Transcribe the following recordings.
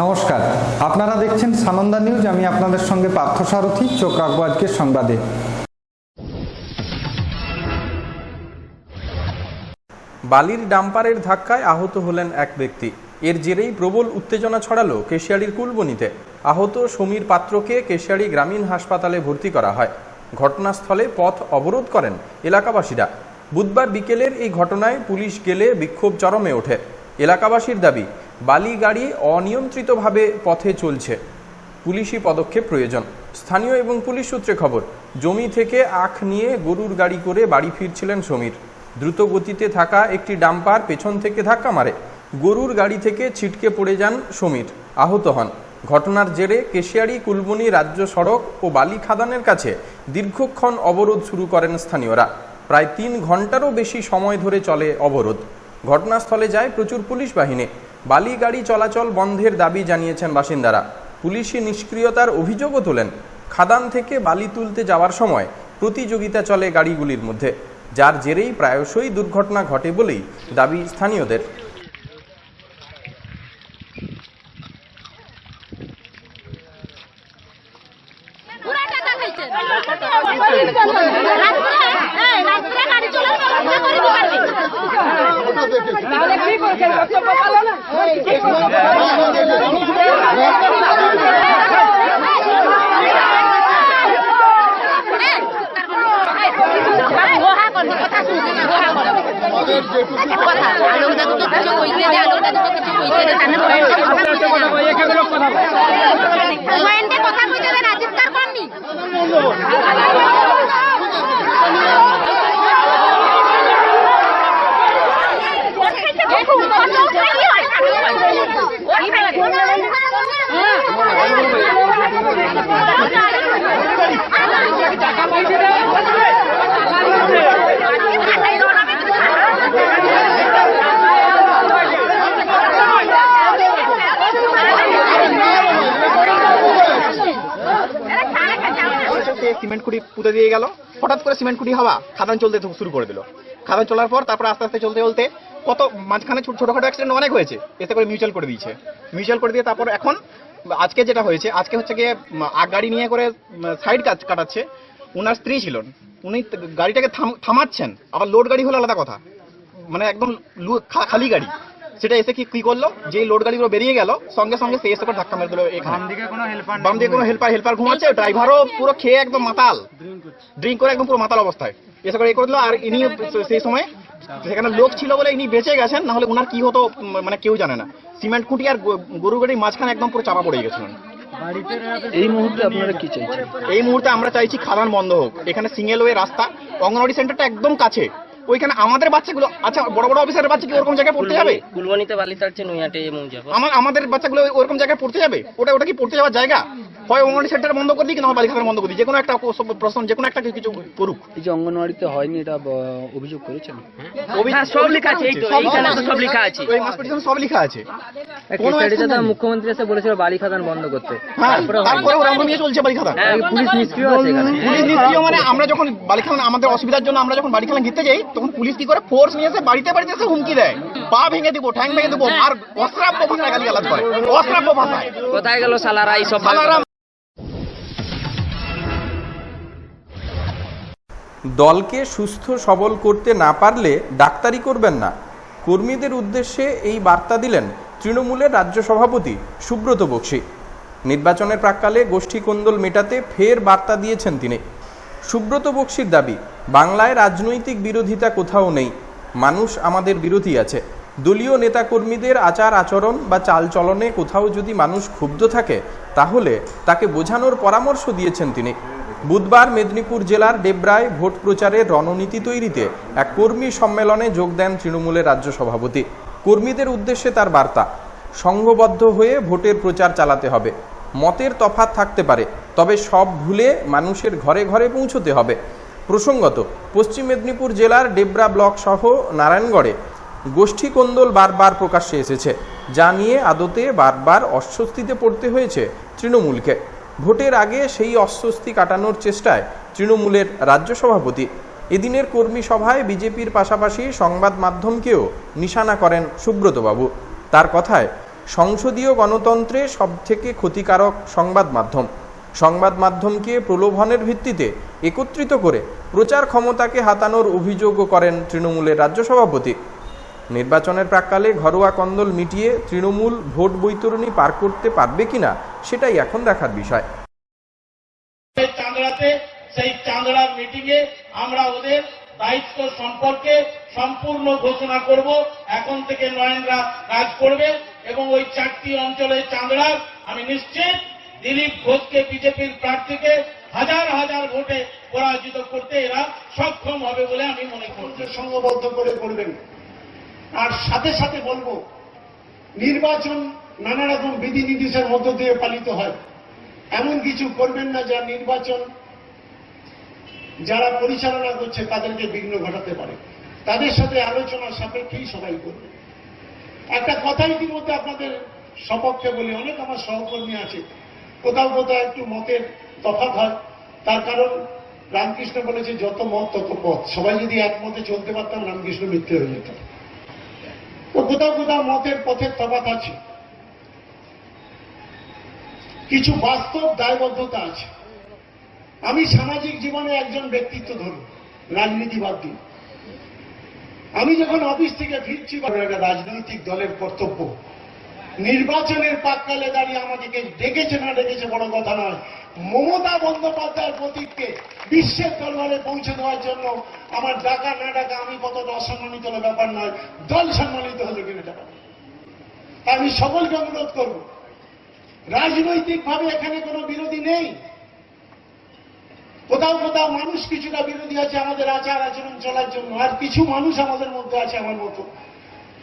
নমস্কার। আপনারা দেখছেন সানন্দা নিউজ। আমি আপনাদের সঙ্গে পার্থ সারথী। চোখ রাখব আজকের সংবাদে। বালির ডাম্পারের ধাক্কায় আহত হলেন এক ব্যক্তি। এর জেরেই প্রবল উত্তেজনা ছড়ালো কেশিয়াড়ির কুলবনিতে। আহত সমীর পাত্রকে কেশিয়াড়ি গ্রামীণ হাসপাতালে ভর্তি করা হয়। ঘটনাস্থলে পথ অবরোধ করেন এলাকাবাসীরা। বুধবার বিকেলের এই ঘটনায় পুলিশ গেলে বিক্ষোভ চরমে ওঠে। এলাকাবাসীর দাবি বালি গাড়ি অনিয়ন্ত্রিতভাবে পথে চলছে। পুলিশি পদক্ষেপ প্রয়োজন। স্থানীয় এবং পুলিশ সূত্রে খবর, জমি থেকে আখ নিয়ে গরুর গাড়ি করে বাড়ি ফিরছিলেন সমীর। দ্রুত গতিতে থাকা একটি ডাম্পার পেছন থেকে ধাক্কা মারে। গরুর গাড়ি থেকে ছিটকে পড়ে যান সমীর। আহত হন। ঘটনার জেরে কেশিয়ারি কুলবনি রাজ্য সড়ক ও বালি খাদানের কাছে দীর্ঘক্ষণ অবরোধ শুরু করেন স্থানীয়রা। প্রায় তিন ঘন্টারও বেশি সময় ধরে চলে অবরোধ। ঘটনাস্থলে যায় প্রচুর পুলিশ বাহিনী। বালি গাড়ি চলাচল বন্ধের দাবি জানিয়েছেন বাসিন্দারা। পুলিশি নিষ্ক্রিয়তার অভিযোগও তোলেন। খাদান থেকে বালি তুলতে যাওয়ার সময় প্রতিযোগিতা চলে গাড়িগুলির মধ্যে, যার জেরেই প্রায়শই দুর্ঘটনা ঘটে বলেই দাবি স্থানীয়দের পুরা টাকা খাইছেন রাত্রে এই রাত্রে গাড়ি চলার ব্যবস্থা করে দিতে পারবি তাহলে কি করছেন কর্তব্য পালন কি কর্তব্য গোহা করবি কথা কইতে দে আলোক দাদু তো কিছু কইতে দে তানে পয়েন্টে কথা কইতে দে না চিৎকার করনি সে সিমেন্ট খুঁটি পুঁতে দিয়ে গেল। হঠাৎ করে সিমেন্ট খুঁটি হওয়া খাদান চলতে শুরু করে দিল। খাদান চলার পর তারপর আস্তে আস্তে চলতে চলতে কত মাঝখানে ছোট- ছোটখাটো অ্যাক্সিডেন্ট অনেক হয়েছে। এতে করে মিউচুয়াল করে দিয়েছে। মিউচুয়াল করে দিয়ে তারপর এখন আজকে যেটা হয়েছে আজকে হচ্ছে গিয়ে আগ গাড়ি নিয়ে করে সাইড কাজ কাটাচ্ছে। উনার স্ত্রী ছিলেন। উনি গাড়িটাকে থামাচ্ছেন। আবার লোড গাড়ি হলো আলাদা কথা। মানে একদম লু- খালি গাড়ি। সেটা এসে কি কি করল? যে লোড গাড়িগুলো বেরিয়ে গেল সঙ্গে সঙ্গে সে এসে করে ধাক্কা মেরে দিল বাম দিকে কোনো হেল্পার হেল্পার ঘুমাচ্ছে? ড্রাইভারও পুরো খেয়ে একদম মাতাল। ড্রিঙ্ক করে একদম পুরো মাতাল অবস্থায়। এসে করে এ করে দিল আর ইনি সেই সময় সেখানে লোক ছিল বলে ইনি বেঁচে গেছেন নাহলে ওনার কি হতো মানে কেউ জানে না। সিমেন্ট খুঁটি আর গরু গাড়ির মাঝখানে একদম পুরো চাপা পড়ে গেছিলেন এই মুহূর্তে আপনারা কি চাইছেন? এই মুহূর্তে আমরা চাইছি খাদান বন্ধ হোক। এখানে সিঙ্গেল ওয়ে রাস্তা। অঙ্গনওয়াড়ি সেন্টারটা একদম কাছে। ওইখানে আমাদের বাচ্চাগুলো আচ্ছা বড় বড় অফিসারের বাচ্চা কি ওরকম জায়গায় পড়তে যাবে? কুলবনিতে বালি তাড়ছে নৈয়াটে মৌজাব আমার আমাদের বাচ্চাগুলো ওরকম জায়গায় পড়তে যাবে? ওটা ওটা কি পড়তে যাওয়ার জায়গা? হয় অঙ্গনওয়াড়ি সেন্টার বন্ধ করে দিই না হয় বালিখাতার বন্ধ করে দিই? যে কোনো একটা প্রশ্ন যে কোনো একটা কিছু করুক। এই যে অঙ্গনওয়াড়িতে হয়নি এটা অভিযোগ করেছেন? হ্যাঁ, সব লেখা আছে, এই তো, সব এইখানে সব লেখা আছে। ওই মাস পিটিশনে সব লেখা আছে। কোনো action নেই। মুখ্যমন্ত্রী এসে বলেছিল বালি খাদান বন্ধ করতে। হ্যাঁ তারপরে ওরা আমরা নিয়ে চলছে বালিখাতা হ্যাঁ, পুলিশ নিষ্ক্রিয় আছে পুলিশ নিষ্ক্রিয় মানে আমরা যখন বালিখানা আমাদের অসুবিধার জন্য আমরা যখন বালিখানা ঘিরতে যাই তখন পুলিশ কি করে ফোর্স নিয়ে এসে বাড়িতে বাড়িতে এসে হুমকি দেয়? পা ভেঙে দিব ঠ্যাং ভেঙে দিব আর অশ্রাব্য ভাষায় গালি গালাজ করে। অশ্রাব্য ভাষায়। কোথায় গেল সালারা এই সব সালারা দলকে সুস্থ সবল করতে না পারলে ডাক্তারি করবেন না। কর্মীদের উদ্দেশ্যে এই বার্তা দিলেন তৃণমূলের রাজ্য সভাপতি সুব্রত বক্সি। নির্বাচনের প্রাক্কালে গোষ্ঠী কোন্দল মেটাতে ফের বার্তা দিয়েছেন তিনি। সুব্রত বক্সির দাবি, বাংলায় রাজনৈতিক বিরোধিতা কোথাও নেই, মানুষ আমাদের বিরোধী আছে। দলীয় নেতাকর্মীদের আচার আচরণ বা চালচলনে কোথাও যদি মানুষ ক্ষুব্ধ থাকে, তাহলে তাকে বোঝানোর পরামর্শ দিয়েছেন তিনি। বুধবার মেদিনীপুর জেলার ডেবরায় ভোট প্রচারের রণনীতি তৈরিতে এক কর্মী সম্মেলনে যোগ দেন তৃণমূলের রাজ্য সভাপতি। কর্মীদের উদ্দেশ্যে তার বার্তা, সংঘবদ্ধ হয়ে ভোটের প্রচার চালাতে হবে। মতের তফাত থাকতে পারে। তবে সব ভুলে মানুষের ঘরে ঘরে পৌঁছতে হবে। প্রসঙ্গত, পশ্চিম মেদিনীপুর জেলার ডেবরা ব্লক সহ নারায়ণগড়ে গোষ্ঠী কোন্দল বারবার প্রকাশ্যে এসেছে, যা নিয়ে আদতে বারবার অস্বস্তিতে পড়তে হয়েছে তৃণমূলকে। ভোটের আগে সেই অস্বস্তি কাটানোর চেষ্টায় তৃণমূলের রাজ্য সভাপতি। এদিনের কর্মী সভায় বিজেপির পাশাপাশি সংবাদ মাধ্যমকেও নিশানা করেন সুব্রতবাবু। তার কথায়, সংসদীয় গণতন্ত্রে সবথেকে ক্ষতিকারক সংবাদ মাধ্যম। সংবাদ মাধ্যমকে প্রলোভনের ভিত্তিতে একত্রিত করে প্রচার ক্ষমতাকে হাতানোর অভিযোগও করেন তৃণমূলের রাজ্য সভাপতি। নির্বাচনের প্রাককালে ঘরোয়া কন্দল মিটিয়ে তৃণমূল ভোট বৈতরণী পার করতে পারবে কিনা, সেটাই এখন দেখার বিষয়। সেই চাঁদড়ার মিটিং এ আমরা ওদের দায়িত্ব সম্পর্কে সম্পূর্ণ ঘোষণা করব। এখন থেকে নয়নরা কাজ করবে এবং ওই চারটি অঞ্চলে চাঁদড়ার আমি নিশ্চিত দিলীপ ঘোষকে বিজেপির প্রার্থীকে হাজার হাজার ভোটে পরাজিত করতে এরা সক্ষম হবে বলে আমি মনে করছি সংঘবদ্ধ করে করবেন আর সাথে সাথে বলব, নির্বাচন নানা রকম বিধিনির্দেশের মধ্য দিয়ে পালিত হয়। এমন কিছু করবেন না যা নির্বাচন যারা পরিচালনা করছে তাদেরকে বিঘ্ন ঘটাতে পারে। তাদের সাথে আলোচনা সাপেক্ষেই সবাই করবে। একটা কথা ইতিমধ্যে আপনাদের সপক্ষে বলি, অনেক আমার সহকর্মী আছে। কোথাও কোথাও একটু মতের তফাৎ হয়। তার কারণ, রামকৃষ্ণ বলেছে, যত মত, তত পথ। সবাই যদি এক মতে চলতে পারতাম, রামকৃষ্ণ মিথ্যে হয়ে যেত। তো কোথাও কোথাও মতের পথের তফাৎ আছে। কিছু বাস্তব দায়বদ্ধতা আছে। আমি সামাজিক জীবনে একজন ব্যক্তিত্ব ধরুন রাজনীতি বাদ দিন। আমি যখন অফিস থেকে ফিরছি বা একটা রাজনৈতিক দলের কর্তব্য। নির্বাচনের পাককালে দাঁড়িয়ে আমাদেরকে ডেকেছে না ডেকেছে বড় কথা নয়। মমতা বন্দ্যোপাধ্যায়ের প্রতীককে বিশ্বের দরবারে পৌঁছে দেওয়ার জন্য আমার ডাকা না ডাকা আমি কতটা অসম্মানিত হলো ব্যাপার নয়, দল সম্মানিত হলো কিনা ব্যাপার? আমি সকলকে অনুরোধ করব, রাজনৈতিকভাবে এখানে কোনো বিরোধী নেই। কোথাও কোথাও মানুষ কিছুটা বিরোধী আছে, আমাদের আচার আচরণ চলার জন্য, আর কিছু মানুষ আমাদের মধ্যে আছে আমার মতো।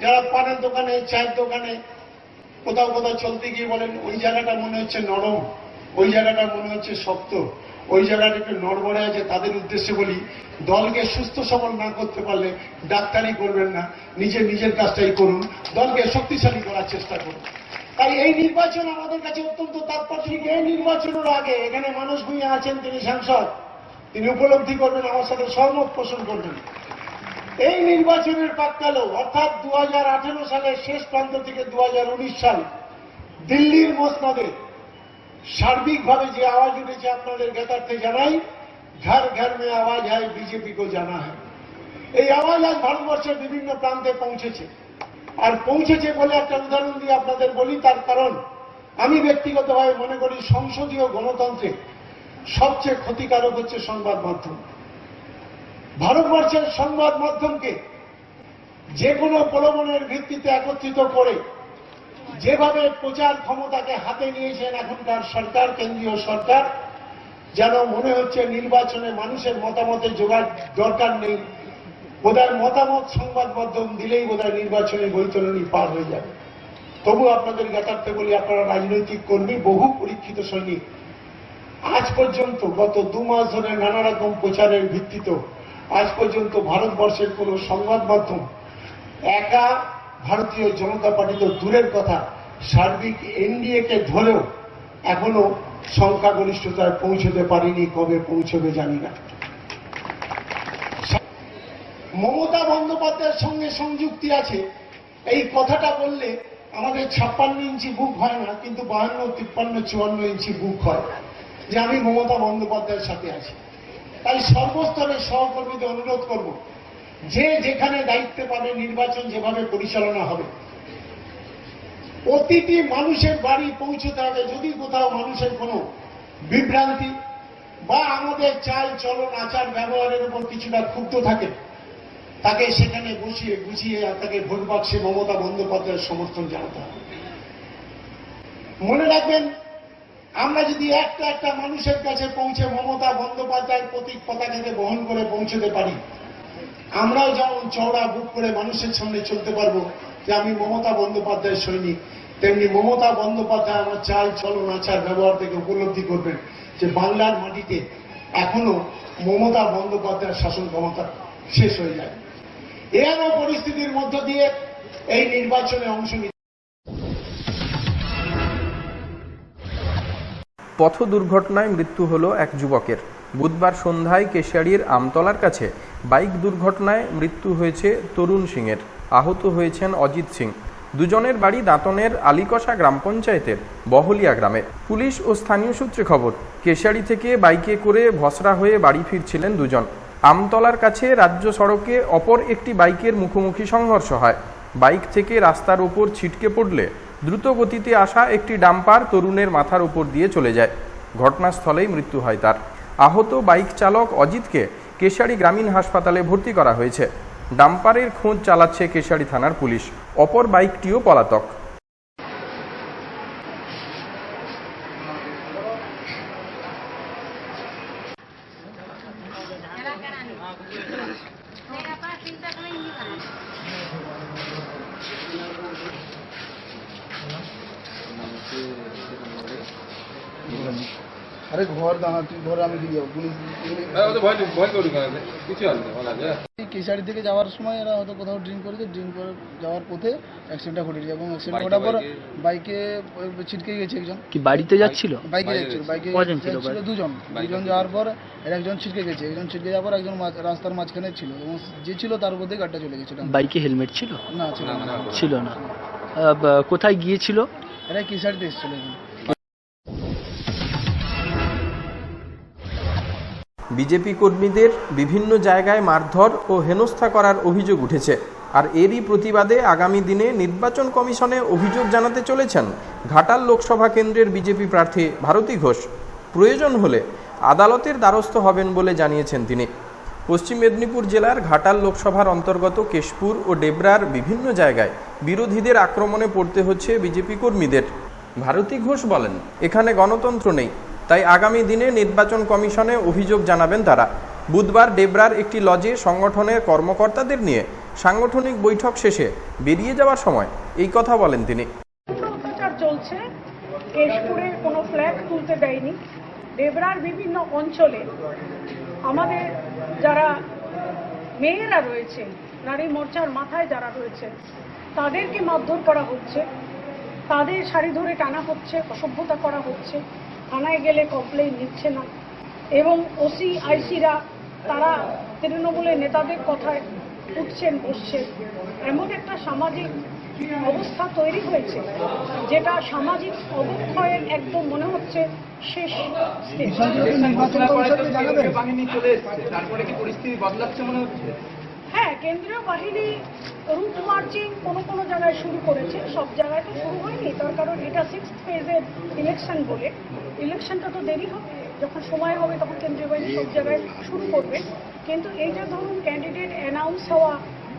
যারা পানের দোকানে, চায়ের দোকানে কোথাও কোথাও চলতে গিয়ে বলেন, ওই জায়গাটা মনে হচ্ছে নরম, ওই জায়গাটা মনে হচ্ছে শক্ত, ওই জায়গাটা একটু নড়বড়ে আছে, তাদের উদ্দেশ্যে বলি, দলকে সুস্থ সবল না করতে পারলে ডাক্তারি করবেন না নিজে নিজের কাজটাই করুন, দলকে শক্তিশালী করার চেষ্টা করুন। তাই এই নির্বাচন আমাদের কাছে অত্যন্ত তাৎপর্যিক, এই নির্বাচনের আগে এখানে মানুষ ভূঁইয়া আছেন তিনি সাংসদ, তিনি উপলব্ধি করবেন, আমার সাথে সহমত পোষণ করবেন। এই নির্বাচনের প্রাককালেও অর্থাৎ দু সালের শেষ প্রান্ত থেকে দু সাল দিল্লির মসনদে সার্বিকভাবে যে আওয়াজ উঠেছে আপনাদের জ্ঞাতার্থে জানাই ঘর ঘর মে আওয়াজ হয় বিজেপি কো জানা হয় এই আওয়াজ আজ ভারতবর্ষের বিভিন্ন প্রান্তে পৌঁছেছে। আর পৌঁছেছে বলে একটা উদাহরণ দিয়ে আপনাদের বলি, তার কারণ আমি ব্যক্তিগতভাবে মনে করি সংসদীয় গণতন্ত্রে সবচেয়ে ক্ষতিকারক হচ্ছে সংবাদ মাধ্যম। ভারতবর্ষের সংবাদ মাধ্যমকে যে কোনো প্রলোভনের ভিত্তিতে একত্রিত করে যেভাবে প্রচার ক্ষমতাকে হাতে নিয়েছেন এখনকার সরকার, কেন্দ্রীয় সরকার, যেন মনে হচ্ছে নির্বাচনে মানুষের মতামতের জোগাড় দরকার নেই। বোধহয় মতামত সংবাদ মাধ্যম দিলেই বোধহয় নির্বাচনে বৈতরণী পার হয়ে যাবে। তবু আপনাদের জ্ঞাতার্থে বলি, আপনারা রাজনৈতিক কর্মী, বহু পরীক্ষিত সৈনিক। আজ পর্যন্ত গত দু মাস ধরে নানা রকম প্রচারের ভিত্তিতে আজ পর্যন্ত ভারতবর্ষের কোন সংবাদ মাধ্যম একা ভারতীয় জনতা পার্টি তো দূরের কথা সার্বিক এনডিএ কে ধরেও এখনও সংখ্যাগরিষ্ঠতায় পৌঁছতে পারিনি, কবে পৌঁছবে জানি না। মমতা বন্দ্যোপাধ্যায়ের সঙ্গে সংযুক্তি আছে, এই কথাটা বললে আমাদের ছাপ্পান্ন ইঞ্চি বুক হয় না, কিন্তু বাহান্ন, তিপ্পান্ন, চুয়ান্ন ইঞ্চি বুক হয় যে আমি মমতা বন্দ্যোপাধ্যায়ের সাথে আছি। তাই সর্বস্তরের সহকর্মীদের অনুরোধ করব, যে যেখানে দায়িত্বে পাবে নির্বাচন যেভাবে পরিচালনা হবে। প্রতিটি মানুষের বাড়ি পৌঁছতে হবে, যদি কোথাও মানুষের কোনো বিভ্রান্তি বা আমাদের চাল চলন আচার ব্যবহারের উপর কিছুটা ক্ষুব্ধ থাকে, তাকে সেখানে বসিয়ে, গুছিয়ে তাকে ভোট বাক্সে মমতা বন্দ্যোপাধ্যায়ের সমর্থন জানাতে হবে। মনে রাখবেন আমরা যদি একটা একটা মানুষের কাছে পৌঁছে মমতা বন্দ্যোপাধ্যায়ের প্রতীক পতাকাকে বহন করে পৌঁছতে পারি, আমরাও যেমন চওড়া বুক করে মানুষের সামনে চলতে পারব যে আমি মমতা বন্দ্যোপাধ্যায়ের সৈনিক। তেমনি মমতা বন্দ্যোপাধ্যায় আমার চাল, চলন, আচার, ব্যবহার থেকে উপলব্ধি করবেন যে বাংলার মাটিতে এখনও মমতা বন্দ্যোপাধ্যায়ের শাসন ক্ষমতা শেষ হয়ে যায়। এরও পরিস্থিতির মধ্য দিয়ে এই নির্বাচনে অংশ পথ দুর্ঘটনায় মৃত্যু হলো এক যুবকের। বুধবার সন্ধ্যায় কেশিয়াড়ির আমতলার কাছে বাইক দুর্ঘটনায় মৃত্যু হয়েছে তরুণ সিংয়ের। আহত হয়েছেন অজিত সিং। দুজনের বাড়ি দাঁতনের আলিকষা গ্রাম পঞ্চায়েতের বহলিয়া গ্রামে। পুলিশ ও স্থানীয় সূত্রে খবর, কেশারি থেকে বাইকে করে ভসরা হয়ে বাড়ি ফিরছিলেন দুজন। আমতলার কাছে রাজ্য সড়কে অপর একটি বাইকের মুখোমুখি সংঘর্ষ হয়। বাইক থেকে রাস্তার ওপর ছিটকে পড়লে দ্রুত গতিতে আসা একটি ডাম্পার তরুণের মাথার উপর দিয়ে চলে যায়। ঘটনাস্থলেই মৃত্যু হয় তার। আহত বাইক চালক অজিতকে কেশারি গ্রামীণ হাসপাতালে ভর্তি করা হয়েছে। ডাম্পারের খোঁজ চালাচ্ছে কেশারি থানার পুলিশ। অপর বাইকটিও পলাতক আরে ঘর দাঁড়া তুই আমি দিয়ে যাব পুলিশ কেশারি থেকে যাওয়ার সময় এরা হয়তো কোথাও ড্রিঙ্ক করেছে ড্রিঙ্ক করে যাওয়ার পথে অ্যাক্সিডেন্টটা ঘটেছে এবং অ্যাক্সিডেন্ট ঘটার পর বাইকে। ছিটকে গেছে একজন। কি বাড়িতে যাচ্ছিল? বাইকে যাচ্ছিল বাইকে ছিল ছিল দুজন। দুজন যাওয়ার পর এর একজন ছিটকে গেছে একজন ছিটকে যাওয়ার পর একজন রাস্তার মাঝখানে ছিল এবং যে ছিল তার মধ্যে গাড়িটা চলে গেছিল। বাইকে হেলমেট ছিল? না ছিল না। ছিল না। কোথায় গিয়েছিল? এরা কেশারিতে এসেছিল। বিজেপি কর্মীদের বিভিন্ন জায়গায় মারধর ও হেনস্থা করার অভিযোগ উঠেছে। আর এরই প্রতিবাদে আগামী দিনে নির্বাচন কমিশনে অভিযোগ জানাতে চলেছেন ঘাটাল লোকসভা কেন্দ্রের বিজেপি প্রার্থী ভারতী ঘোষ। প্রয়োজন হলে আদালতের দ্বারস্থ হবেন বলে জানিয়েছেন তিনি। পশ্চিম মেদিনীপুর জেলার ঘাটাল লোকসভার অন্তর্গত কেশপুর ও ডেবরার বিভিন্ন জায়গায় বিরোধীদের আক্রমণে পড়তে হচ্ছে বিজেপি কর্মীদের। ভারতী ঘোষ বলেন, এখানে গণতন্ত্র নেই তাই আগামী দিনে নির্বাচন কমিশনে অভিযোগ জানাবেন তারা। বুধবার ডেবরার একটি লজে সংগঠনের কর্মকর্তাদের নিয়ে সাংগঠনিক বৈঠক শেষে বেরিয়ে যাওয়ার সময় এই কথা বলেন তিনি। চলছে। কেশপুরে কোনো ফ্ল্যাগ তুলতে দেয়নি। ডেবরার বিভিন্ন অঞ্চলে আমাদের যারা মেয়েরা রয়েছে, নারী মোর্চার মাথায় যারা রয়েছে, তাদেরকে মারধর করা হচ্ছে। তাদের শাড়ি ধরে টানা হচ্ছে, অসভ্যতা করা হচ্ছে। থানায় গেলে কমপ্লেন নিচ্ছে না এবং ওসি আইসিরা তারা তৃণমূলের নেতাদের কথায় উঠছেন বসছেন এমন একটা সামাজিক অবস্থা তৈরি হয়েছে যেটা সামাজিক অবক্ষয়ের একদম মনে হচ্ছে শেষ stage। বাহিনী চলে এসছে তারপরে কি পরিস্থিতি বদলাচ্ছে মনে হচ্ছে হ্যাঁ কেন্দ্রীয় বাহিনী রুট মার্চিং কোনো কোনো জায়গায় শুরু করেছে। সব জায়গায় তো শুরু হয়নি। তার কারণ এটা সিক্স ফেজের ইলেকশন বলে। ইলেকশনটা তো দেরি হবে। যখন সময় হবে তখন কেন্দ্রীয় বাহিনী সব জায়গায় শুরু করবে। কিন্তু এই যে ধরুন ক্যান্ডিডেট অ্যানাউন্স হওয়া,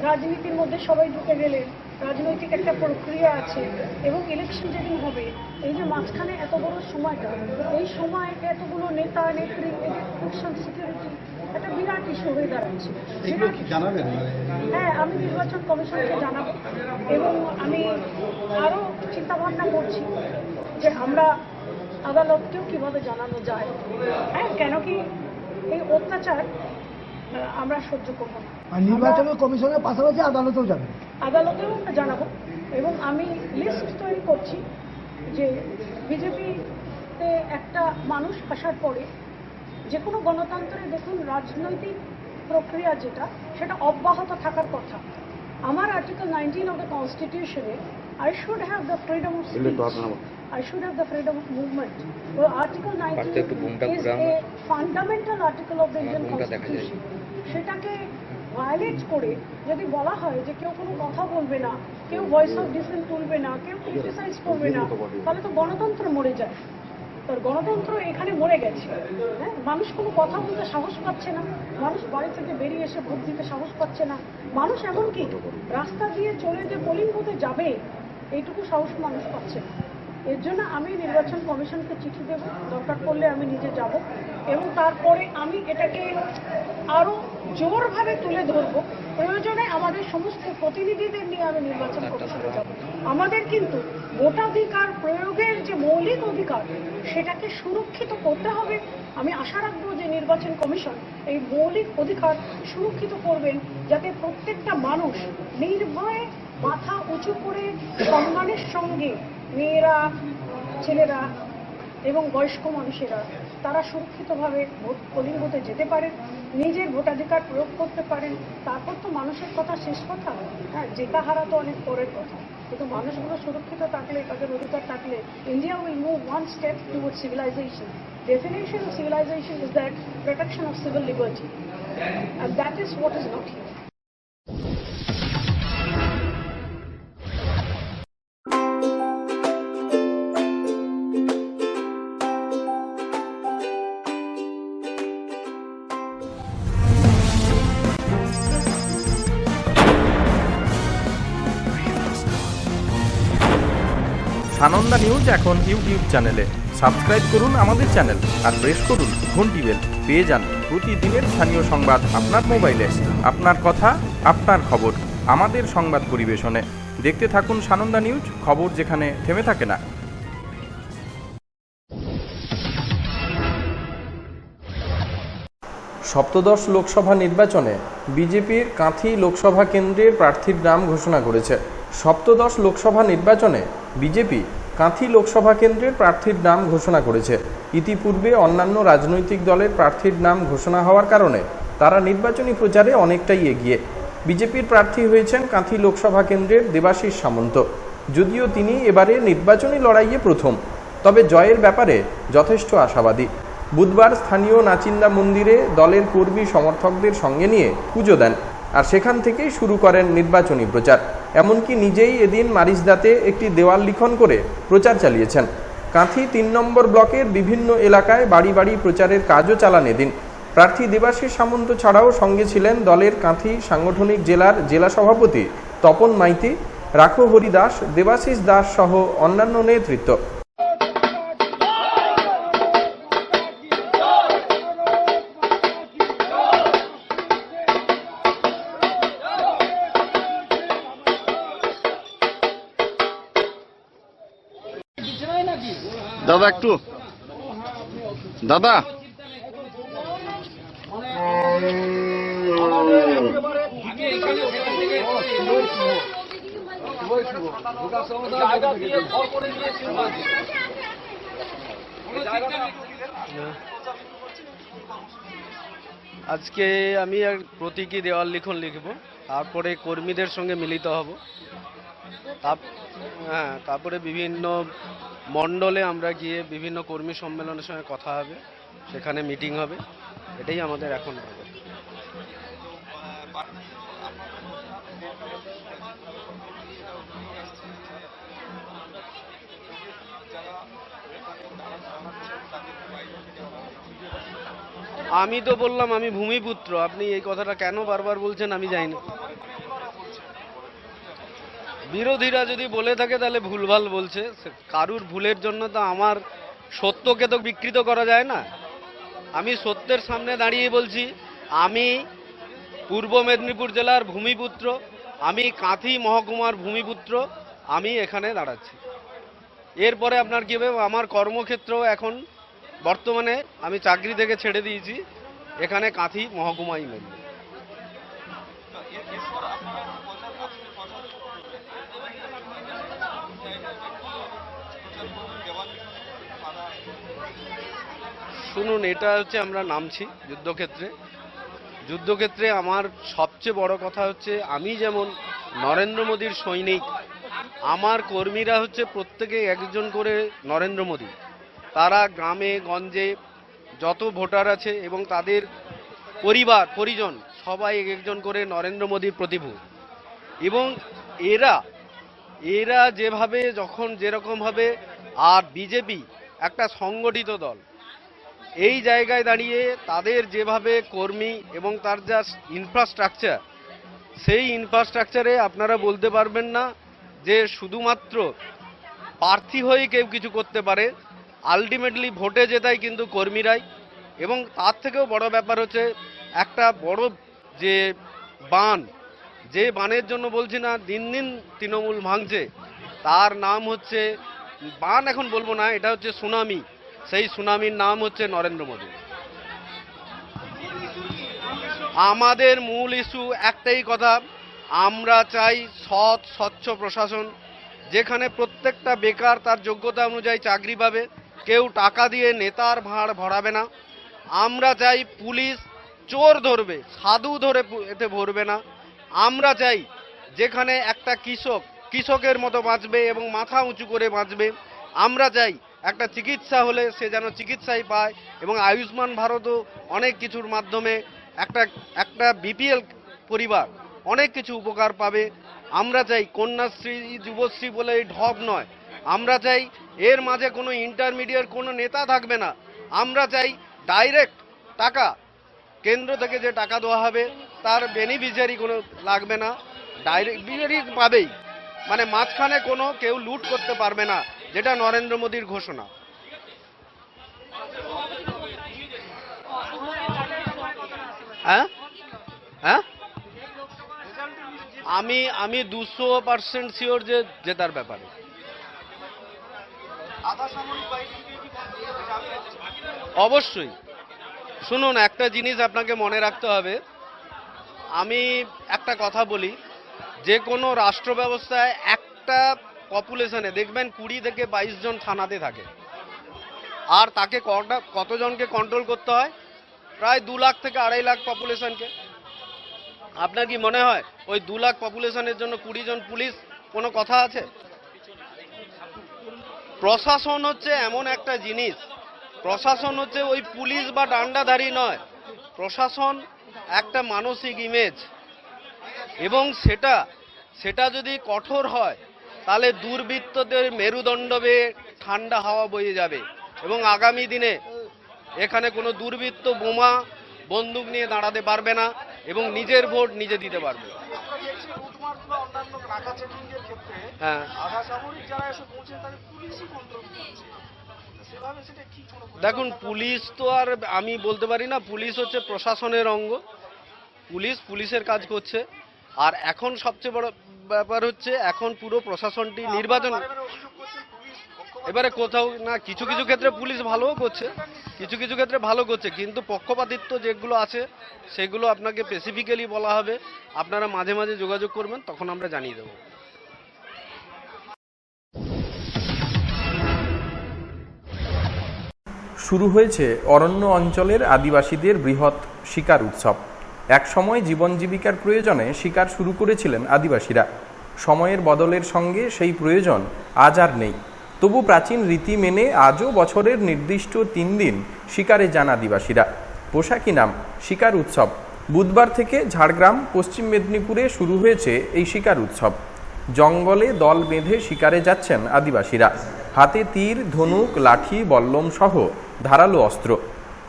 রাজনীতির মধ্যে সবাই ঢুকে গেলেন রাজনৈতিক একটা প্রক্রিয়া আছে এবং ইলেকশন যেদিন হবে, এই যে মাঝখানে এত বড় সময়টা, এই সময় এতগুলো নেতা নেত্রী এদের সিকিউরিটি একটা বিরাট ইস্যু হয়ে দাঁড়াচ্ছে। জানাবেন? হ্যাঁ আমি নির্বাচন কমিশনকে জানাব। এবং আমি আরও চিন্তা ভাবনা করছি যে আমরা আদালতকেও কীভাবে জানানো যায়? হ্যাঁ কেন কি এই অত্যাচার আমরা সহ্য করব না। আর নির্বাচনের কমিশনের পাশাপাশি আদালতেও যাবেন আদালতেও আমরা জানাব। এবং আমি লিস্ট তৈরি করছি যে বিজেপিতে একটা মানুষ আসার পরে যে কোনো গণতন্ত্রে দেখুন রাজনৈতিক প্রক্রিয়া যেটা সেটা অব্যাহত থাকার কথা। আমার article nineteen of the কনস্টিটিউশনে I should have the freedom of I should have the freedom of movement. Well, Article 19 is a fundamental article of the Indian Constitution. সেটাকে ভায়োলেট করে যদি বলা হয় যে কেউ কোনো কথা বলবে না কেউ ভয়েস অফ ডিসেন্ট তুলবে না কেউ ক্রিটিসাইজ করবে না তাহলে তো গণতন্ত্র মরে যায়। তোর গণতন্ত্র এখানে মরে গেছে। হ্যাঁ? মানুষ কোনো কথা বলতে সাহস পাচ্ছে না। মানুষ বাড়ি থেকে বেরিয়ে এসে ভোট দিতে সাহস পাচ্ছে না। মানুষ এমনকি রাস্তা দিয়ে চলে যে পোলিং বুথে যাবে, এইটুকু সাহস মানুষ পাচ্ছে না। এর জন্য আমি নির্বাচন কমিশনকে চিঠি দেব দরকার পড়লে আমি নিজে যাব এবং তারপরে আমি এটাকে আরও জোরভাবে তুলে ধরব। প্রয়োজনে আমাদের সমস্ত প্রতিনিধিদের নিয়ে আমি নির্বাচন কমিশনে যাব। আমাদের কিন্তু ভোটাধিকার প্রয়োগের যে মৌলিক অধিকার সেটাকে সুরক্ষিত করতে হবে। আমি আশা রাখব যে নির্বাচন কমিশন এই মৌলিক অধিকার সুরক্ষিত করবেন যাতে প্রত্যেকটা মানুষ নির্ভয়ে মাথা উঁচু করে সম্মানের সঙ্গে মেয়েরা, ছেলেরা এবং বয়স্ক মানুষেরা, তারা সুরক্ষিতভাবে ভোট পোলিং বুথে যেতে পারেন, নিজের ভোটাধিকার প্রয়োগ করতে পারেন, তারপর তো মানুষের কথা শেষ কথা। হ্যাঁ জেতা হারা তো অনেক পরের কথা। কিন্তু মানুষগুলো সুরক্ষিত থাকলে, তাদের অধিকার থাকলে India will move one step toward civilization definition of civilization is that protection of civil liberty. And that is what is not here. Sananda news এখন ইউটিউব চ্যানেলে। সাবস্ক্রাইব করুন আমাদের চ্যানেল আর প্রেস করুন ঘন্টি বেল পেয়ে যান প্রতিদিনের স্থানীয় সংবাদ আপনার মোবাইলে। আপনার কথা, আপনার খবর আমাদের সংবাদ পরিবেশনে। দেখতে থাকুন সানন্দা নিউজ, খবর যেখানে থেমে থাকে না। সপ্তদশ লোকসভা নির্বাচনে বিজেপির কাঁথি লোকসভা কেন্দ্রের প্রার্থীর নাম ঘোষণা করেছে। সপ্তদশ লোকসভা নির্বাচনে বিজেপি কাঁথি লোকসভা কেন্দ্রের প্রার্থীর নাম ঘোষণা করেছে। ইতিপূর্বে অন্যান্য রাজনৈতিক দলের প্রার্থীর নাম ঘোষণা হওয়ার কারণে তারা নির্বাচনী প্রচারে অনেকটাই এগিয়ে। বিজেপির প্রার্থী হয়েছেন কাঁথি লোকসভা কেন্দ্রের দেবাশিস সামন্ত। যদিও তিনি এবারে নির্বাচনী লড়াইয়ে প্রথম। তবে জয়ের ব্যাপারে যথেষ্ট আশাবাদী। বুধবার স্থানীয় নাচিন্দা মন্দিরে দলের কর্মী সমর্থকদের সঙ্গে নিয়ে পুজো দেন। আর সেখান থেকেই শুরু করেন নির্বাচনী প্রচার। এমনকি নিজেই এদিন মারিসদাতে একটি দেওয়াল লিখন করে প্রচার চালিয়েছেন। কাঁথি তিন নম্বর ব্লকের বিভিন্ন এলাকায় বাড়ি বাড়ি প্রচারের কাজও চালান এদিন। প্রার্থী দেবাশিস সামন্ত ছাড়াও সঙ্গে ছিলেন দলের কাঁথি সাংগঠনিক জেলার জেলা সভাপতি তপন মাইতি রাখো হরি দাস দেবাশিস দাস সহ অন্যান্য নেতৃত্ব। দাদা একটু। দাদা। আজকে আমি এক প্রতীকী দেওয়াল লিখন লিখব। তারপরে কর্মীদের সঙ্গে মিলিত হব। হ্যাঁ তারপরে বিভিন্ন মণ্ডলে আমরা গিয়ে বিভিন্ন কর্মী সম্মেলনের সঙ্গে কথা হবে, সেখানে মিটিং হবে, এটাই আমাদের এখন হবে। আমি তো বললাম আমি ভূমিপুত্র, আপনি এই কথাটা কেন বারবার বলছেন আমি জানি না। বিরোধীরা যদি বলে থাকে, তাহলে ভুলভাল বলছে। কারুর ভুলের জন্য তো আমার সত্যকে তো বিকৃত করা যায় না। আমি সত্যের সামনে দাঁড়িয়ে বলছি, আমি পূর্ব মেদিনীপুর জেলার ভূমিপুত্র, আমি কাঁথি মহকুমার ভূমিপুত্র, আমি এখানে দাঁড়াচ্ছি। এরপরে আপনার কি হবে? আমার কর্মক্ষেত্র এখন বর্তমানে আমি চাকরি থেকে ছেড়ে দিয়েছি। এখানে কাঁথি মহকুমাই মেন। শুনুন, এটা হচ্ছে আমরা নামছি যুদ্ধক্ষেত্রে। যুদ্ধক্ষেত্রে আমার সবচেয়ে বড় কথা হচ্ছে, আমি যেমন নরেন্দ্র মোদীর সৈনিক, আমার কর্মীরা হচ্ছে প্রত্যেকে একজন করে নরেন্দ্র মোদী। তারা গ্রামে, গঞ্জে যত ভোটার আছে এবং তাদের পরিবার, পরিজন, সবাই এক একজন করে নরেন্দ্র মোদীর প্রতিভূ। এবং এরা এরা যেভাবে, যখন যেরকমভাবে, আর বিজেপি একটা সংগঠিত দল এই জায়গায় দাঁড়িয়ে তাদের যেভাবে কর্মী এবং তার যা ইনফ্রাস্ট্রাকচার সেই ইনফ্রাস্ট্রাকচারে আপনারা বলতে পারবেন না যে শুধুমাত্র প্রার্থী হয়ে কেউ কিছু করতে পারে। আলটিমেটলি ভোটে জেতায় কিন্তু কর্মীরাই এবং তার থেকেও বড় ব্যাপার হচ্ছে একটা বড় যে বান, যে বানের জন্য বলছি না, দিন দিন তৃণমূল ভাঙছে, তার নাম হচ্ছে, বান এখন বলব না, এটা হচ্ছে সুনামি। সেই সুনামির নাম হচ্ছে নরেন্দ্র মোদী। আমাদের মূল ইস্যু একটাই কথা, আমরা চাই সৎ, স্বচ্ছ প্রশাসন, যেখানে প্রত্যেকটা বেকার তার যোগ্যতা অনুযায়ী চাকরি পাবে, কেউ টাকা দিয়ে নেতার ভাঁড় ভরাবে না। আমরা চাই পুলিশ চোর ধরবে, সাধু ধরে এতে ভরবে না। আমরা চাই যেখানে একটা কৃষক, কৃষকের মতো বাঁচবে এবং মাথা উঁচু করে বাঁচবে। আমরা চাই একটা চিকিৎসা হলে সে যেন চিকিৎসাই পায় এবং আয়ুষ্মান ভারতও অনেক কিছুর মাধ্যমে একটা একটা বিপিএল পরিবার অনেক কিছু উপকার পাবে। আমরা চাই কন্যাশ্রী, যুবশ্রী বলে এই ঢপ নয়। আমরা চাই এর মাঝে কোনো ইন্টারমিডিয়েট কোনো নেতা থাকবে না। আমরা চাই ডাইরেক্ট টাকা, কেন্দ্র থেকে যে টাকা দেওয়া হবে, তার বেনিফিশিয়ারি কোনো লাগবে না। ডাইরেক্ট পাবেই। মানে মাঝখানে কোনো কেউ লুট করতে পারবে না, যেটা নরেন্দ্র মোদীর ঘোষণা। হ্যাঁ? হ্যাঁ? আমি আমি দুশো পার্সেন্ট শিওর যে জেতার ব্যাপারে। অবশ্যই। শুনুন, একটা জিনিস আপনাকে মনে রাখতে হবে। আমি একটা কথা বলি। যে কোনো রাষ্ট্র ব্যবস্থায় একটা পপুলেশনে দেখবেন কুড়ি থেকে বাইশ জন থানাতে থাকে। আর তাকে কটা, কতজনকে কন্ট্রোল করতে হয়? প্রায় দু লাখ থেকে আড়াই লাখ পপুলেশনকে আপনার কি মনে হয় ওই দু লাখ পপুলেশনের জন্য কুড়ি জন পুলিশ কোনো কথা আছে? প্রশাসন হচ্ছে এমন একটা জিনিস। প্রশাসন হচ্ছে ওই পুলিশ বা ডান্ডাধারী নয়। প্রশাসন একটা মানসিক ইমেজ এবং সেটা সেটা যদি কঠোর হয়, তাহলে দুর্বৃত্তদের মেরুদণ্ড বেয়ে ঠান্ডা হাওয়া বয়ে যাবে। এবং আগামী দিনে এখানে কোনো দুর্বৃত্ত বোমা, বন্দুক নিয়ে দাঁড়াতে পারবে না এবং নিজের ভোট নিজে দিতে পারবে। হ্যাঁ। দেখুন, পুলিশ তো আর আমি বলতে পারি না, পুলিশ হচ্ছে প্রশাসনের অঙ্গ। পুলিশ, পুলিশের কাজ করছে। আর এখন সবচেয়ে বড় ব্যাপার হচ্ছে এখন পুরো প্রশাসনটি নির্বাচন এবারে কোথাও না কিছু কিছু ক্ষেত্রে পুলিশ ভালোও করছে কিছু কিছু ক্ষেত্রে ভালো করছে কিন্তু পক্ষপাতিত্ব যেগুলো আছে সেগুলো আপনাকে স্পেসিফিক্যালি বলা হবে। আপনারা মাঝে মাঝে যোগাযোগ করবেন তখন আমরা জানিয়ে দেবো। শুরু হয়েছে অরণ্য অঞ্চলের আদিবাসীদের বৃহৎ শিকার উৎসব। এক সময় জীবন জীবিকার প্রয়োজনে শিকার শুরু করেছিলেন আদিবাসীরা। সময়ের বদলের সঙ্গে সেই প্রয়োজন আজ আর নেই। তবু প্রাচীন রীতি মেনে আজও বছরের নির্দিষ্ট তিন দিন শিকারে যান আদিবাসীরা। পোশাকি নাম, শিকার উৎসব। বুধবার থেকে ঝাড়গ্রাম, পশ্চিম মেদিনীপুরে শুরু হয়েছে এই শিকার উৎসব। জঙ্গলে দল বেঁধে শিকারে যাচ্ছেন আদিবাসীরা। হাতে তীর, ধনুক, লাঠি, বল্লম সহ ধারালো অস্ত্র।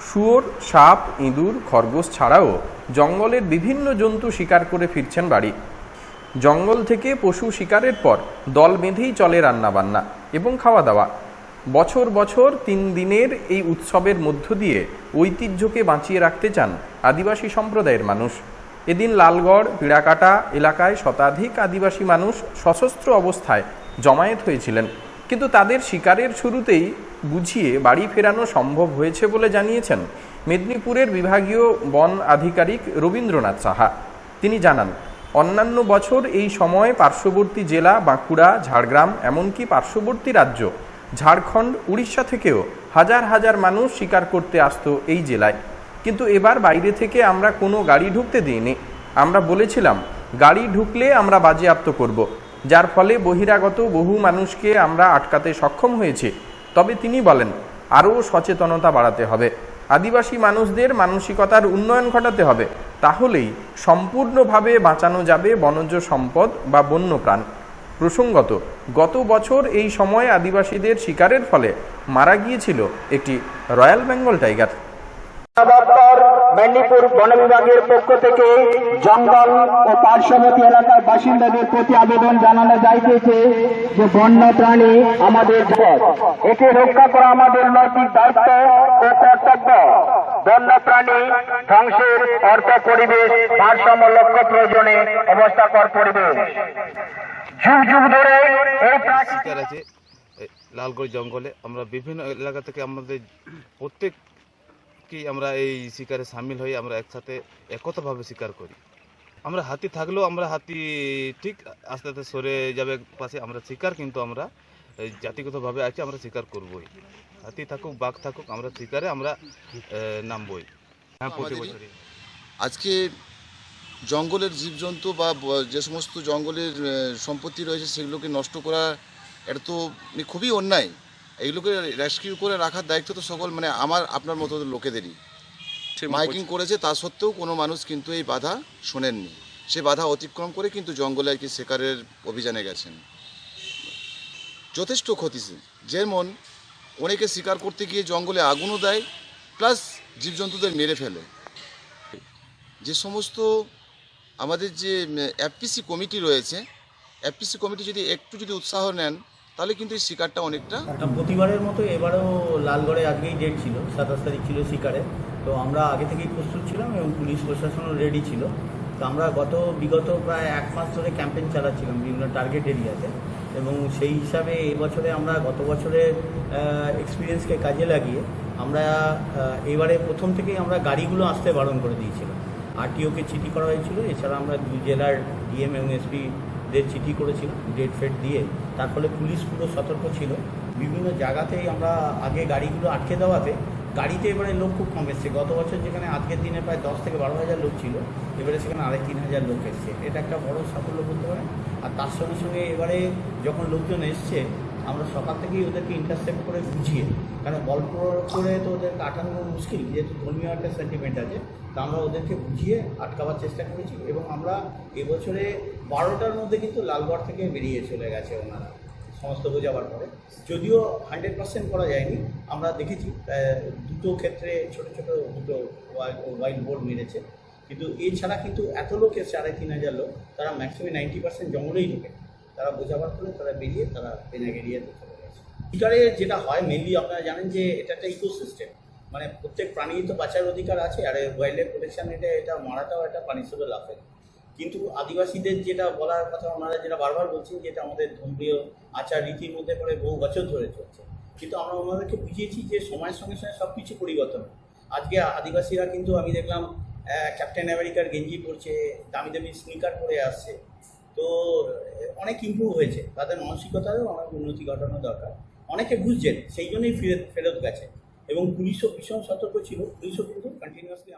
শুয়োর, সাপ, ইঁদুর, খরগোশ ছাড়াও জঙ্গলের বিভিন্ন জন্তু শিকার করে ফিরছেন বাড়ি। জঙ্গল থেকে পশু শিকারের পর দল বেঁধেই চলে রান্নাবান্না এবং খাওয়া দাওয়া বছর বছর তিন দিনের এই উৎসবের মধ্য দিয়ে ঐতিহ্যকে বাঁচিয়ে রাখতে চান আদিবাসী সম্প্রদায়ের মানুষ। এদিন লালগড়, পিড়াকাটা এলাকায় শতাধিক আদিবাসী মানুষ সশস্ত্র অবস্থায় জমায়েত হয়েছিলেন। কিন্তু তাদের শিকারের শুরুতেই বুঝিয়ে বাড়ি ফেরানো সম্ভব হয়েছে বলে জানিয়েছেন মেদিনীপুরের বিভাগীয় বন আধিকারিক রবীন্দ্রনাথ সাহা। তিনি জানান, অন্যান্য বছর এই সময় পার্শ্ববর্তী জেলা বাঁকুড়া, ঝাড়গ্রাম, এমনকি পার্শ্ববর্তী রাজ্য, ঝাড়খণ্ড, উড়িষ্যা থেকেও হাজার হাজার মানুষ শিকার করতে আসত এই জেলায়। কিন্তু এবার বাইরে থেকে আমরা কোনো গাড়ি ঢুকতে দিইনি। আমরা বলেছিলাম, গাড়ি ঢুকলে আমরা বাজেয়াপ্ত করব। যার ফলে বহিরাগত বহু মানুষকে আমরা আটকাতে সক্ষম হয়েছি। তবে তিনি বলেন, আরও সচেতনতা বাড়াতে হবে। আদিবাসী মানুষদের মানসিকতার উন্নয়ন ঘটাতে হবে। তাহলেই সম্পূর্ণভাবে বাঁচানো যাবে বনজ সম্পদ বা বন্যপ্রাণ। প্রসঙ্গত, গত বছর এই সময় আদিবাসীদের শিকারের ফলে মারা গিয়েছিল একটি রয়্যাল বেঙ্গল টাইগার। মেদিনীপুর বন বিভাগের পক্ষ থেকে জঙ্গল ও পার্শ্ববর্তী এলাকার বাসিন্দাদের প্রতি আবেদন জানানো যাইতেছে যে বন্য প্রাণী আমাদের একে রক্ষা করা আমাদের নৈতিক দায়িত্ব ও কর্তব্য। বন্য প্রাণী ধ্বংসের অর্থ পরিবেশ, ভারসাম্য, লক্ষ্য প্রয়োজনে অবস্থাকর পরিবেশ। যুগ যুগ ধরে এই লালগড় জঙ্গলে আমরা বিভিন্ন এলাকা থেকে আমাদের প্রত্যেককেই আমরা এই শিকারে সামিল হয়ে আমরা একসাথে একতভাবে শিকার করি? আমরা হাতি থাকলেও আমরা হাতি ঠিক আস্তে আস্তে সরে যাবে পাশে আমরা শিকার কিন্তু আমরা এই জাতিগতভাবে আছি আমরা শিকার করবই। হাতি থাকুক বাঘ থাকুক আমরা শিকারে আমরা নামবই। হ্যাঁ প্রতি বছরই আজকে জঙ্গলের জীবজন্তু বা যে সমস্ত জঙ্গলের সম্পত্তি রয়েছে সেগুলোকে নষ্ট করা এটা তো মানে খুবই অন্যায়। এইগুলোকে রেস্কিউ করে রাখার দায়িত্ব তো সকল মানে আমার আপনার মতো লোকেদেরই। মাইকিং করেছে তা সত্ত্বেও কোনো মানুষ কিন্তু এই বাধা শোনেননি। সে বাধা অতিক্রম করে কিন্তু জঙ্গলে আর কি শিকারের অভিযানে গেছেন। যথেষ্ট ক্ষতি যেমন অনেকে শিকার করতে গিয়ে জঙ্গলে আগুনও দেয় প্লাস জীবজন্তুদের মেরে ফেলে। যে সমস্ত আমাদের যে এফপিসি কমিটি রয়েছে এফপিসি কমিটি যদি একটু যদি উৎসাহ নেন তাহলে কিন্তু এই শিকারটা অনেকটা প্রতিবারের মতো এবারও লালগড়ে আজকেই ডেট ছিল, সাতাশ তারিখ ছিল শিকারে। তো আমরা আগে থেকেই প্রস্তুত ছিলাম এবং পুলিশ প্রশাসনও রেডি ছিল। তো আমরা গত বিগত প্রায় এক মাস ধরে ক্যাম্পেইন চালাচ্ছিলাম বিভিন্ন টার্গেট এরিয়াতে এবং সেই হিসাবে এবছরে আমরা গত বছরের এক্সপিরিয়েন্সকে কাজে লাগিয়ে আমরা এবারে প্রথম থেকেই আমরা গাড়িগুলো আসতে বারণ করে দিয়েছিলাম। আরটিওকে চিঠি করা হয়েছিল, এছাড়া আমরা দুই জেলার ডিএম এবং এসপি দের চিঠি করেছিলাম ডেট ফেট দিয়ে। তার ফলে পুলিশ পুরো সতর্ক ছিল। বিভিন্ন জায়গাতেই আমরা আগে গাড়িগুলো আটকে দেওয়াতে গাড়িতে এবারে লোক খুব কম এসছে। গত বছর যেখানে আজকের দিনে প্রায় দশ থেকে বারো হাজার লোক ছিল, এবারে সেখানে আড়াই তিন হাজার লোক এসছে। এটা একটা বড় সাফল্য বলতে পারেন। আর তার সঙ্গে সঙ্গে এবারে যখন লোকজন এসছে, আমরা সকাল থেকেই ওদেরকে ইন্টারসেপ্ট করে বুঝিয়ে, কারণ গল্প করে তো ওদেরকে আটানো মুশকিল, যেহেতু ধর্মীয় একটা সেন্টিমেন্ট আছে, তা আমরা ওদেরকে বুঝিয়ে আটকাবার চেষ্টা করেছি। এবং আমরা এবছরে বারোটার মধ্যে কিন্তু লালগড় থেকে বেরিয়ে চলে গেছে ওনারা। সমস্ত বোঝাবার পরে। যদিও হান্ড্রেড পার্সেন্ট করা যায়নি, আমরা দেখেছি দুটো ক্ষেত্রে ছোট ছোট দুটো হোয়াইট বোর্ড মেরেছে। কিন্তু এছাড়া কিন্তু এত লোক এসছে, আড়াই তিন হাজার লোক। তারা ম্যাক্সিমাম নাইনটি পার্সেন্ট জঙ্গলেই ঢুকে। তারা বোঝাবার ফলে তারা বেরিয়ে তারা বেনাগ এরিয়াতে চলে গেছে। শিকারে যেটা হয় মেনলি আপনারা জানেন যে এটা একটা ইকোসিস্টেম মানে প্রত্যেক প্রাণীর তো বাঁচার অধিকার আছে, আর ওয়াইল্ড লাইফ প্রোটেকশন এটা এটা মারাটাও একটা পানিশেবল অফেন্স কিন্তু আদিবাসীদের যেটা বলার কথা, ওনারা যেটা বারবার বলছেন যেটা আমাদের ধর্মীয় আচার রীতির মধ্যে পরে বহু বছর ধরে চলছে। কিন্তু আমরা ওনাদেরকে বুঝিয়েছি যে সময়ের সঙ্গে সঙ্গে সব কিছু পরিবর্তন আজকে আদিবাসীরা কিন্তু আমি দেখলাম ক্যাপ্টেন আমেরিকার গেঞ্জি পরছে দামি দামি স্নিকার পরে আসছে। তো, অনেক ইমপ্রুভ হয়েছে। তাদের মানসিকতারও অনেক উন্নতি ঘটানো দরকার। অনেকে বুঝছেন, সেই জন্যই ফেরত ফেরত গেছে। এবং পুলিশও ভীষণ সতর্ক ছিল। পুলিশও কিন্তু কন্টিনিউয়াসলি